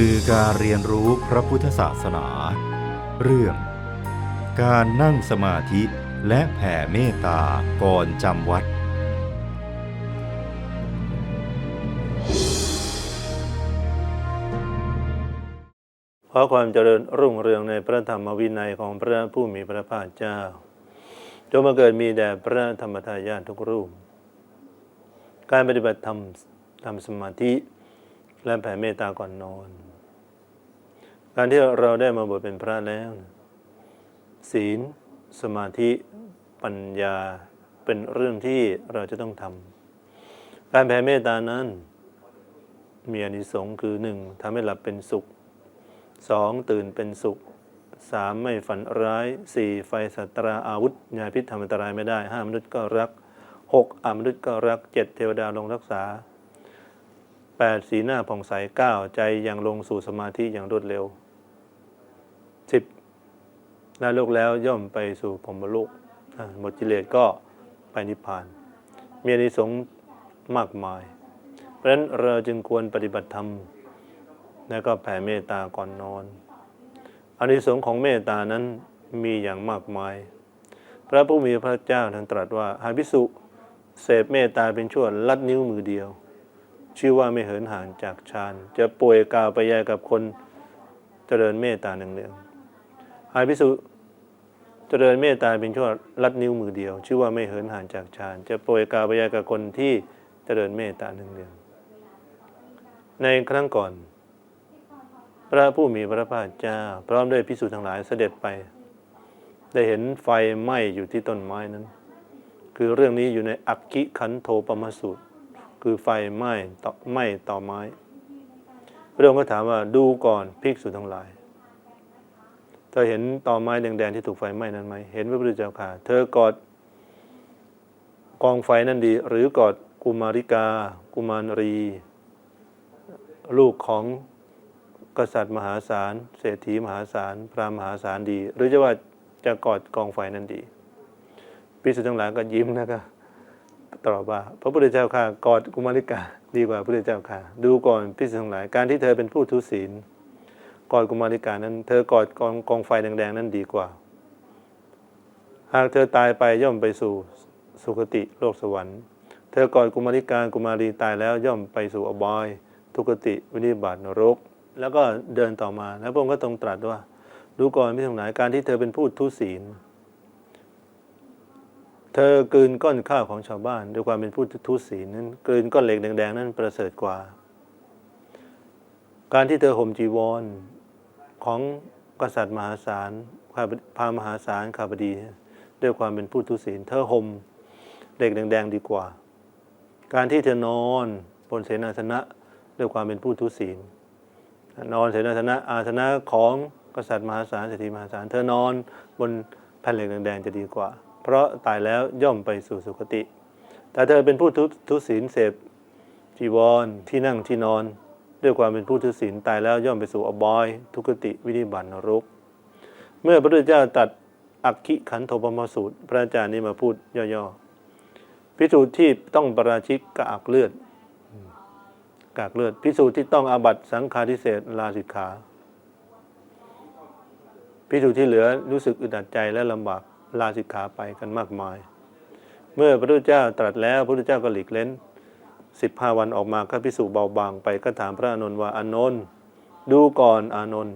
สื่อการเรียนรู้พระพุทธศาสนา เรื่อง การนั่งสมาธิและแผ่เมตตาก่อนจำวัด ขอความเจริญรุ่งเรืองในพระธรรมวินัยของพระผู้มีพระภาคเจ้า จงมาเกิดมีแด่พระธรรมทายาททุกรูป การปฏิบัติธรรมทำสมาธิและแผ่เมตตาก่อนนอน การที่เราได้มาบวชเป็นพระแล้ว ศีล สมาธิ ปัญญาเป็นเรื่องที่เราจะต้องทำการแผ่เมตตานั้น มีอนิสงส์คือหนึ่งทำให้หลับเป็นสุขสองตื่นเป็นสุขสามไม่ฝันร้ายสี่ไฟสัตราอาวุธยาพิษทำอันตรายไม่ได้ห้ามนุษย์ก็รักหกอมนุษย์ก็รักเจ็ดเทวดาลงรักษาแปดสีหน้าผ่องใสเก้าใจยังลงสู่สมาธิอย่างรวดเร็ว สิบได้โลกแล้วย่อมไปสู่พรหมโลกหมดกิเลสก็ไปนิพพาน มีอนิสงส์มากมาย เพราะฉะนั้นเราจึงควรปฏิบัติธรรม แล้วก็แผ่เมตตาก่อนนอนอนิสงส์ของเมตตานั้นมีอย่างมากมาย พระผู้มีพระเจ้าท่านตรัสว่าหาพิสุเสพเมตตาเป็นชั่วลัดนิ้วมือเดียว ชื่อว่าไม่เหินห่างจากฌาน จะป่วยกาวไปแยกับคนเจริญเมตตาหนึ่งเนือง ๆหากพิสุเจริญเมตตาเป็นชั่วลัดนิ้วมือเดียว ชื่อว่าไม่เหินห่างจากฌาน จะโป่วยกาวไปแยกับคนที่เจริญเมตตาหนึ่งเนืองๆในครั้งก่อน พระผู้มีพระภาคเจ้า พร้อมด้วยพิสูจน์ทั้งหลายเสด็จไป ได้เห็นไฟไหม้อยู่ที่ต้นไม้นั้น คือเรื่องนี้อยู่ในอักขิขันโทปมสูตร คือไฟไหม้ต่อไหม้ต่อไม้พระองค์ก็ถามว่าดูก่อนภิกษุทั้งหลาย ธอเห็นต่อไม้แดงๆที่ถูกไฟไหม้นั้นไหม เห็นพระพุทธเจ้าค่ะ เธอกอดกองไฟนั้นดี หรือกอดกุมาริกา กุมารรี ลูกของกษัตริย์มหาศาล เศรษฐีมหาศาล พระมหาศาลดี หรือจะว่าจะกอดกองไฟนั้นดีพิสุทั้งหลายก็ยิ้มนะก็ตอบว่า พระพุทธเจ้าค่ะกอดกุมาริกา ดีกว่าพระพุทธเจ้าค่ะ ดูก่อนพิสุทั้งหลายการที่เธอเป็นผู้ทุศีล กอดกุมาริกานั้น เธอกอดกองกองไฟแดงๆนั้นดีกว่า หากเธอตายไปย่อมไปสู่สุคติโลกสวรรค์ เธอกอดกุมาริกากุมารีตายแล้วย่อมไปสู่อบาย ทุกติวินิบาตนรก แล้วก็เดินต่อมาแล้วพระองค์ก็ทรงตรัสว่า ดูก่อนพี่ทั้งหลายการที่เธอเป็นผู้ทุศีล เธอกลืนก้อนข้าวของชาวบ้าน ด้วยความเป็นผู้ทุศีลนั้นกลืนก้อนเหล็กแดงๆนั้นประเสริฐกว่าการที่เธอห่มจีวร ของกษัตริย์มหาศาลพามหาศาลข้าบดี ด้วยความเป็นผู้ทุศีลเธอห่มเหล็กแดงๆดีกว่า การที่เธอนอนบนเสนาสนะด้วยความเป็นผู้ทุศีลนอนเสนาสนะอาสนะของกษัตริย์มหาศาลเศรษฐีมหาศาลเธอนอนบนแผ่นเหล็กแดงๆจะดีกว่า เพราะตายแล้วย่อมไปสู่สุคติ แต่เธอเป็นผู้ทุทุศีลเสพจีวรที่นั่งที่นอน ด้วยความเป็นผู้ทุศีลตายแล้วย่อมไปสู่อบาย ทุกติวินิบัตินรก เมื่อพระพุทธเจ้าตรัดอักขิขันโทปมสูตร พระอาจารย์นี้มาพูดย่อๆพิสูจน์ที่ต้องประราชิกกากเลือดกากเลือดพิสูจน์ที่ต้องอาบัตสังฆาทิเศษลาสิกขาพิสูจน์ที่เหลือรู้สึกอึดอัดใจและลำบากลาสิกขาไปกันมากมาย เมื่อพระพุทธเจ้าตรัสแล้วพระพุทธเจ้าก็หลีกเล้น สิบห้าวันออกมาก็พิสูจน์เบาบางไปก็ถามพระอานนท์ว่าอานนท์ดูก่อนอานนท์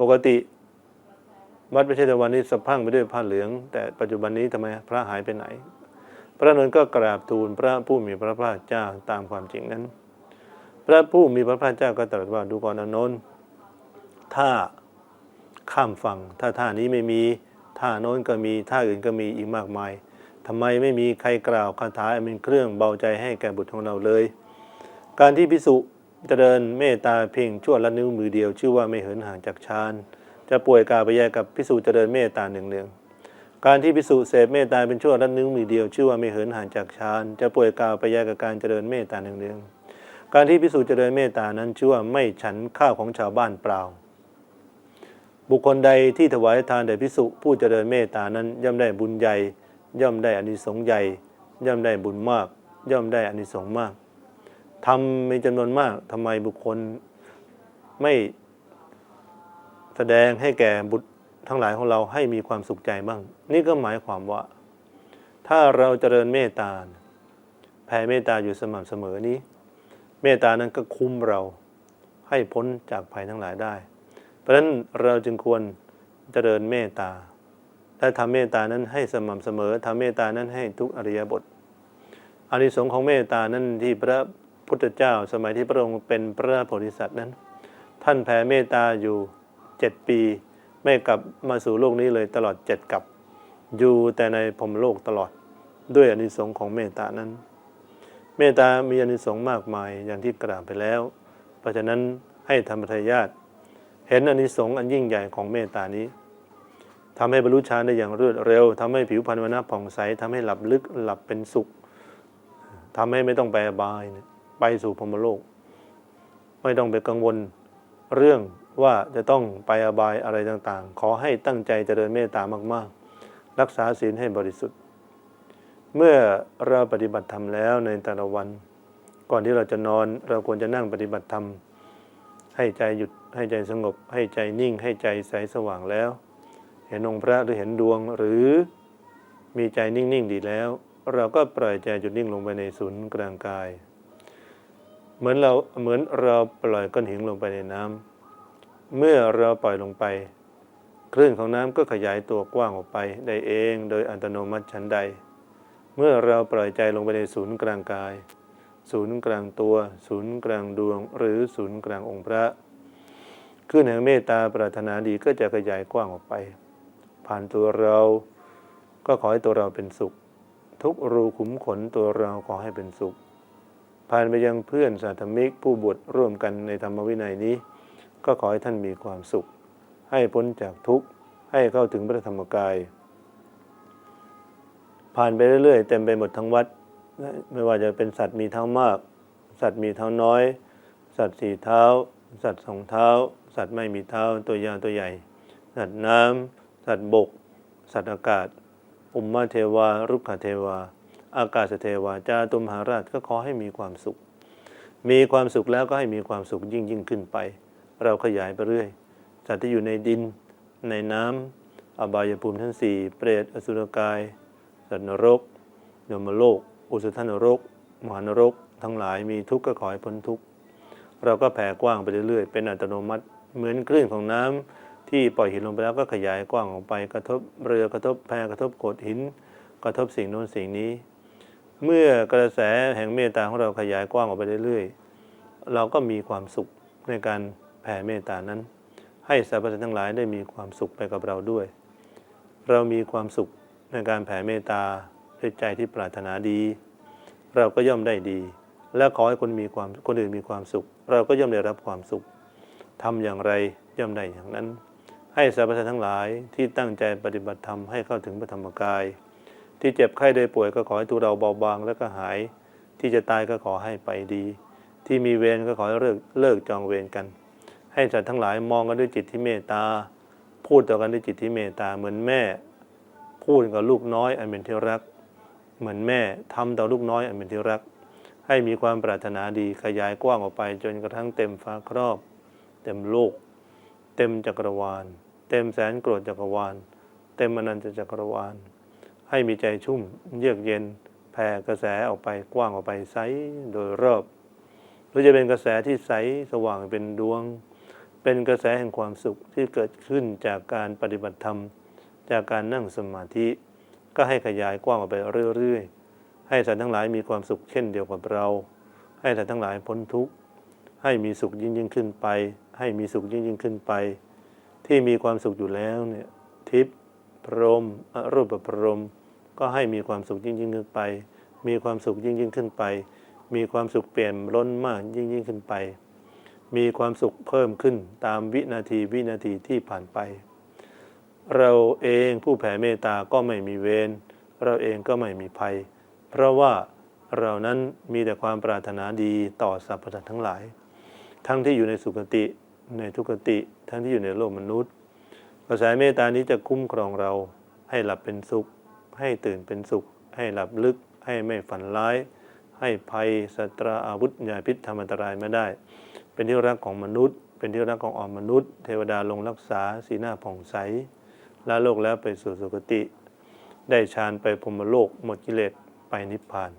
ปกติวัดพระเชตวันนี้สะพังไปด้วยผ้าเหลือง แต่ปัจจุบันนี้ทำไมพระหายไปไหน พระอนนท์ก็กราบทูลพระผู้มีพระภาคเจ้าตามความจริงนั้น พระผู้มีพระภาคเจ้าก็ตรัสว่าดูก่อนอานนท์ถ้าข้ามฝั่งถ้าท่านี้ไม่มีท่าโน้นก็มีท่าอื่นก็มีอีกมากมาย ทำไมไม่มีใครกล่าวคาถาอันเป็นเครื่องเบาใจให้แก่บุตรของเราเลย การที่พิสุเจริญเมตตาเพียงชั่วละนิ้วมือเดียว ชื่อว่าไม่เหินห่างจากฌานจะป่วยกาไปแยกกับพิสุเจริญเมตตาหนึ่งเนืองการที่พิสุเสพเมตตาเป็นชั่วละนิ้วมือเดียว ชื่อว่าไม่เหินห่างจากฌานจะป่วยกาไปแยกกับการเจริญเมตตาหนึ่งเนืองการที่พิสุเจริญเมตตานั้นชื่อว่าไม่ฉันข้าวของชาวบ้านเปล่า บุคคลใดที่ถวายทานแด่พิสุผู้เจริญเมตตานั้นย่อมได้บุญใหญ่ ย่อมได้อานิสงส์ใหญ่ ย่อมได้บุญมาก ย่อมได้อานิสงส์มากทำมีจำนวนมากทำไมบุคคลไม่แสดงให้แก่บุตรทั้งหลายของเราให้มีความสุขใจบ้าง นี่ก็หมายความว่า ถ้าเราเจริญเมตตาแผ่เมตตาอยู่สม่ำเสมอนี้ เมตตานั้นก็คุ้มเราให้พ้นจากภัยทั้งหลายได้ เพราะฉะนั้นเราจึงควรเจริญเมตตา และทำเมตตานั้นให้สม่ำเสมอทำเมตตานั้นให้ทุกอริยบทอานิสงส์ของเมตตานั้นที่พระพุทธเจ้าสมัยที่พระองค์เป็นพระโพธิสัตว์นั้น ท่านแผ่เมตตาอยู่เจ็ดปี ไม่กลับมาสู่โลกนี้เลยตลอดเจ็ดกับ อยู่แต่ในพรหมโลกตลอดด้วยอานิสงส์ของเมตตานั้น เมตตามีอานิสงส์มากมายอย่างที่กล่าวไปแล้ว เพราะฉะนั้นให้ธรรมทายาทเห็นอานิสงส์อันยิ่งใหญ่ของเมตตานี้ ทำให้บรรลุฌานได้อย่างรวดเร็วทำให้ผิวพรรณวรรณะผ่องใสทำให้หลับลึกหลับเป็นสุขทำให้ไม่ต้องไปอบายนะไปสู่พรมโลก ไม่ต้องไปกังวลเรื่องว่าจะต้องไปอบายอะไรต่างๆ ขอให้ตั้งใจเจริญเมตตามากๆ รักษาศีลให้บริสุทธิ์ เมื่อเราปฏิบัติธรรมแล้วในแต่ละวัน ก่อนที่เราจะนอนเราควรจะนั่งปฏิบัติธรรมให้ใจหยุดให้ใจสงบ ให้ใจนิ่ง ให้ใจใสสว่างแล้ว เห็นองค์พระหรือเห็นดวงหรือมีใจนิ่ง ๆ ดีแล้ว เราก็ปล่อยใจหยุดนิ่งลงไปในศูนย์กลางกาย เหมือนเราเหมือนเราปล่อยก้อนหินลงไปในน้ำเมื่อเราปล่อยลงไป คลื่นของน้ำก็ขยายตัวกว้างออกไปได้เองโดยอัตโนมัติชั้นใด เมื่อเราปล่อยใจลงไปในศูนย์กลางกาย ศูนย์กลางตัว ศูนย์กลางดวง หรือศูนย์กลางองค์พระคลื่นแห่งเมตตาปรารถนาดีก็จะขยายกว้างออกไป ผ่านตัวเรา ก็ขอให้ตัวเราเป็นสุข ทุกรูขุมขนตัวเราขอให้เป็นสุข ผ่านไปยังเพื่อนสาธมิกผู้บวชร่วมกันในธรรมวินัยนี้ ก็ขอให้ท่านมีความสุข ให้พ้นจากทุกข์ให้เข้าถึงพระธรรมกาย ผ่านไปเรื่อยๆ เต็มไปหมดทั้งวัด ไม่ว่าจะเป็นสัตว์มีเท้ามาก สัตว์มีเท้าน้อย สัตว์สี่เท้า สัตว์สองเท้า สัตว์ไม่มีเท้าตัวยาวตัวใหญ่ สัตว์น้ำ สัตว์บก สัตว์อากาศ อุมมาเทวา รุกขเทวา อากาศเทวาจาตุมหาราชก็ขอให้มีความสุข มีความสุขแล้วก็ให้มีความสุขยิ่งยิ่งขึ้นไป เราขยายไปเรื่อย สัตว์ที่อยู่ในดิน ในน้ำอบายภูมิทั้งสี่เปรตอสุรกาย สัตว์นรกยมโลก อุสุธนรก มหานรก ทั้งหลายมีทุกข์ก็ขอให้พ้นทุกข์ เราก็แผ่กว้างไปเรื่อยๆ เป็นอัตโนมัติ เหมือนคลื่นของน้ำ ที่ปล่อยหินลงไปแล้วก็ขยายกว้างออกไปกระทบเรือกระทบแพกระทบโขดหิน กระทบสิ่งโน้นสิ่งนี้ เมื่อกระแสแห่งเมตตาของเราขยายกว้างออกไปเรื่อยๆ เราก็มีความสุขในการแผ่เมตตานั้น ให้สรรพสัตว์ทั้งหลายได้มีความสุขไปกับเราด้วย เรามีความสุขในการแผ่เมตตาด้วยใจที่ปรารถนาดี เราก็ย่อมได้ดี และขอให้คนมีความคนอื่นมีความสุข เราก็ย่อมได้รับความสุขทำอย่างไรย่อมได้อย่างนั้น ให้สรรพสัตว์ทั้งหลายที่ตั้งใจปฏิบัติธรรมให้เข้าถึงพระธรรมกาย ที่เจ็บไข้ได้ป่วยก็ขอให้ทุเราเบาบางแล้วก็หาย ที่จะตายก็ขอให้ไปดี ที่มีเวรก็ขอให้เลิกเลิกจองเวรกัน ให้สัตว์ทั้งหลายมองกันด้วยจิตที่เมตตา พูดต่อกันด้วยจิตที่เมตตาเหมือนแม่ พูดกับลูกน้อยอันเป็นที่รัก เหมือนแม่ทำต่อลูกน้อยอันเป็นที่รัก ให้มีความปรารถนาดีขยายกว้างออกไปจนกระทั่งเต็มฟ้าครอบ เต็มโลก เต็มจักรวาล เต็มแสนโกรธจักรวาล เต็มอนันตจักรวาล ให้มีใจชุ่มเยือกเย็นแผ่กระแสออกไปกว้างออกไปใสโดยรอบหรือจะเป็นกระแสที่ใสสว่างเป็นดวง เป็นกระแสแห่งความสุขที่เกิดขึ้นจากการปฏิบัติธรรม จากการนั่งสมาธิ ก็ให้ขยายกว้างออกไปเรื่อยๆ ให้สัตว์ทั้งหลายมีความสุขเช่นเดียวกับเรา ให้สัตว์ทั้งหลายพ้นทุกข์ ให้มีสุขยิ่งยิ่งขึ้นไป ให้มีสุขยิ่งยิ่งขึ้นไป ที่มีความสุขอยู่แล้วเนี่ยทิพย์พรมอรูปพรม ก็ให้มีความสุขยิ่งยิ่งขึ้นไป มีความสุขยิ่งยิ่งขึ้นไป มีความสุขเปลี่ยนล้นมากยิ่งยิ่งขึ้นไป มีความสุขเพิ่มขึ้นตามวินาทีวินาทีที่ผ่านไป เราเองผู้แผ่เมตตาก็ไม่มีเวรเราเองก็ไม่มีภัย เพราะว่าเรานั้นมีแต่ความปรารถนาดีต่อสรรพสัตว์ทั้งหลาย ทั้งที่อยู่ในสุคติ ในทุกขติทั้งที่อยู่ในโลกมนุษย์กระแสเมตตานี้จะคุ้มครองเราให้หลับเป็นสุข ให้ตื่นเป็นสุข ให้หลับลึก ให้ไม่ฝันร้าย ให้ภัยสัตราอาวุธยาพิษทำอันตรายไม่ได้ เป็นที่รักของมนุษย์ เป็นที่รักของออมมนุษย์ เทวดาลงรักษาสีหน้าผ่องใสละโลกแล้วไปสู่สุคติ ได้ฌานไปพรมโลกหมดกิเลสไปนิพพาน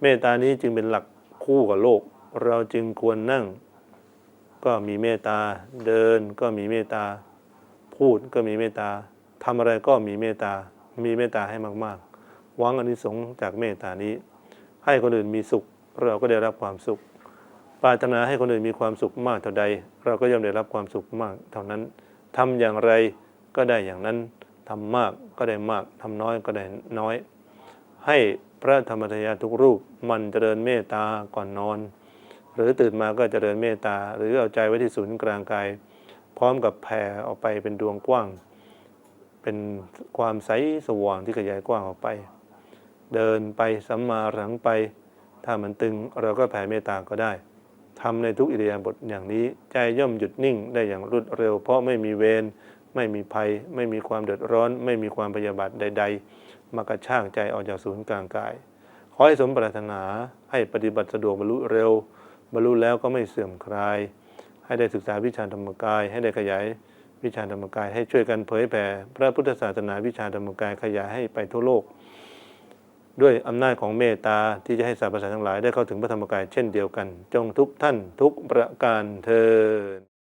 เมตตานี้จึงเป็นหลักคู่กับโลก เราจึงควรนั่ง ก็มีเมตตา เดินก็มีเมตตา พูดก็มีเมตตาทำอะไรก็มีเมตตา มีเมตตาให้มากๆหวังอานิสงส์จากเมตตานี้ ให้คนอื่นมีสุข เราก็ได้รับความสุข ปรารถนาให้คนอื่นมีความสุขมากเท่าใด เราก็ย่อมได้รับความสุขมากเท่านั้นทำอย่างไรก็ได้อย่างนั้นทำมากก็ได้มากทำน้อยก็ได้น้อย ให้พระธรรมทายาทุกรูปมันเจริญเมตตาก่อนนอน หรือตื่นมาก็จเจริญเมตตา หรือเอาใจไว้ที่ศูนย์กลางกาย พร้อมกับแผ่ออกไปเป็นดวงกว้าง เป็นความใสสว่างที่ขยายกว้างออกไป เดินไปสัมมาหลังไป ถ้ามันตึงเราก็แผ่เมตตาก็ได้ทำในทุกอิริยาบถอย่างนี้ใจย่อมหยุดนิ่งได้อย่างรวดเร็ว เพราะไม่มีเวรไม่มีภัย ไม่มีความเดือดร้อน ไม่มีความพยาบาทใด ๆ มากระชากใจออกจากศูนย์กลางกาย ขอให้สมปรารถนาให้ปฏิบัติสะดวกบรรลุเร็ว บรรลุแล้วก็ไม่เสื่อมคลาย ให้ได้ศึกษาวิชาธรรมกาย ให้ได้ขยายวิชาธรรมกาย ให้ช่วยกันเผยแผ่พระพุทธศาสนาวิชาธรรมกายขยายให้ไปทั่วโลก ด้วยอำนาจของเมตตาที่จะให้สรรพสัตว์ทั้งหลายได้เข้าถึงพระธรรมกายเช่นเดียวกัน จงทุกท่านทุกประการเทอ